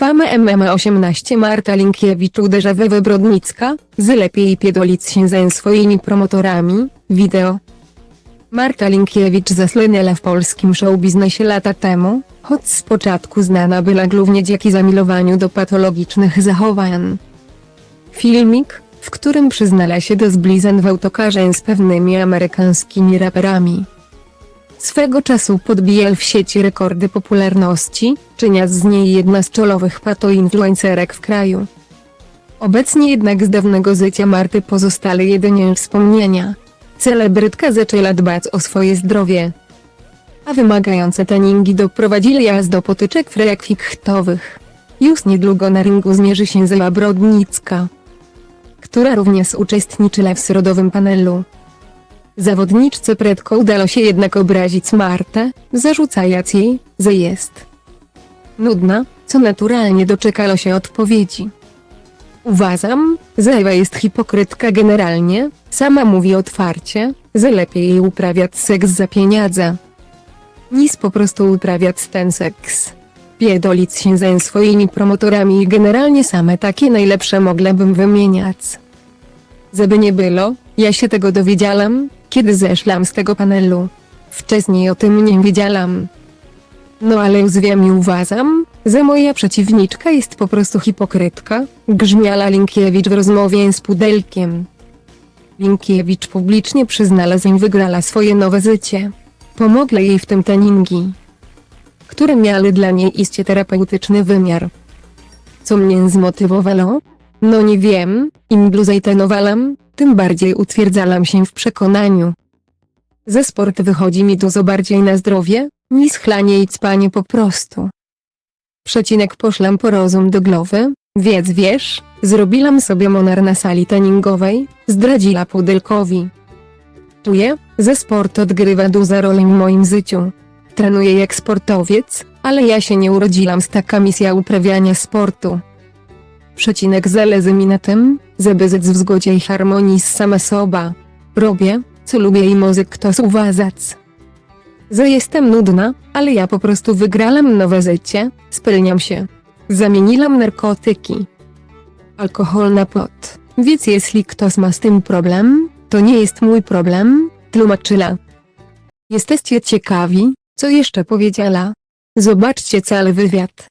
Fama MMA18 Marta Linkiewicz uderza we Wybrodnicka, zlepiej piedolić się ze swoimi promotorami, wideo. Marta Linkiewicz zasłynęła w polskim showbiznesie lata temu, choć z początku znana była głównie dzięki zamilowaniu do patologicznych zachowań. Filmik, w którym przyznała się do zblizań w autokarze z pewnymi amerykańskimi raperami. Swego czasu podbijał w sieci rekordy popularności, czyniąc z niej jedna z czołowych patoinfluencerek w kraju. Obecnie jednak z dawnego życia Marty pozostali jedynie wspomnienia. Celebrytka zaczęła dbać o swoje zdrowie. A wymagające treningi doprowadzili ją do potyczek frekwiktowych. Już niedługo na ringu zmierzy się Zela Brodnicka, która również uczestniczyła w środowym panelu. Zawodniczce prędko udało się jednak obrazić Martę, zarzucając jej, że jest nudna, co naturalnie doczekalo się odpowiedzi. Uważam, że Ewa jest hipokrytka generalnie, sama mówi otwarcie, że lepiej jej uprawiać seks za pieniądze. Niż po prostu uprawiać ten seks. Piedolić się ze swoimi promotorami i generalnie same takie najlepsze mogłabym wymieniać. Żeby nie było, ja się tego dowiedziałam, kiedy zeszłam z tego panelu. Wcześniej o tym nie wiedziałam. No ale już wiem i uważam, że moja przeciwniczka jest po prostu hipokrytka, grzmiała Linkiewicz w rozmowie z Pudelkiem. Linkiewicz publicznie przyznała, że wygrała swoje nowe życie. Pomogła jej w tym treningi, które miały dla niej iście terapeutyczny wymiar. Co mnie zmotywowało? No nie wiem, im dłużej trenowałam, tym bardziej utwierdzałam się w przekonaniu. Ze sport wychodzi mi dużo bardziej na zdrowie, niż chlanie i cpanie po prostu. Przecinek poszłam po rozum do głowy, więc wiesz, zrobiłam sobie monar na sali treningowej, zdradziła Pudelkowi. Czuję, że sport odgrywa dużą rolę w moim życiu. Trenuję jak sportowiec, ale ja się nie urodziłam z taka misja uprawiania sportu. Przecinek zależy mi na tym, żeby żyć w zgodzie i harmonii z sama sobą. Robię, co lubię i może ktoś uważać. Że jestem nudna, ale ja po prostu wygrałam nowe życie, spełniam się. Zamieniłam narkotyki. Alkohol na pot. Więc jeśli ktoś ma z tym problem, to nie jest mój problem, tłumaczyła. Jesteście ciekawi, co jeszcze powiedziała? Zobaczcie cały wywiad.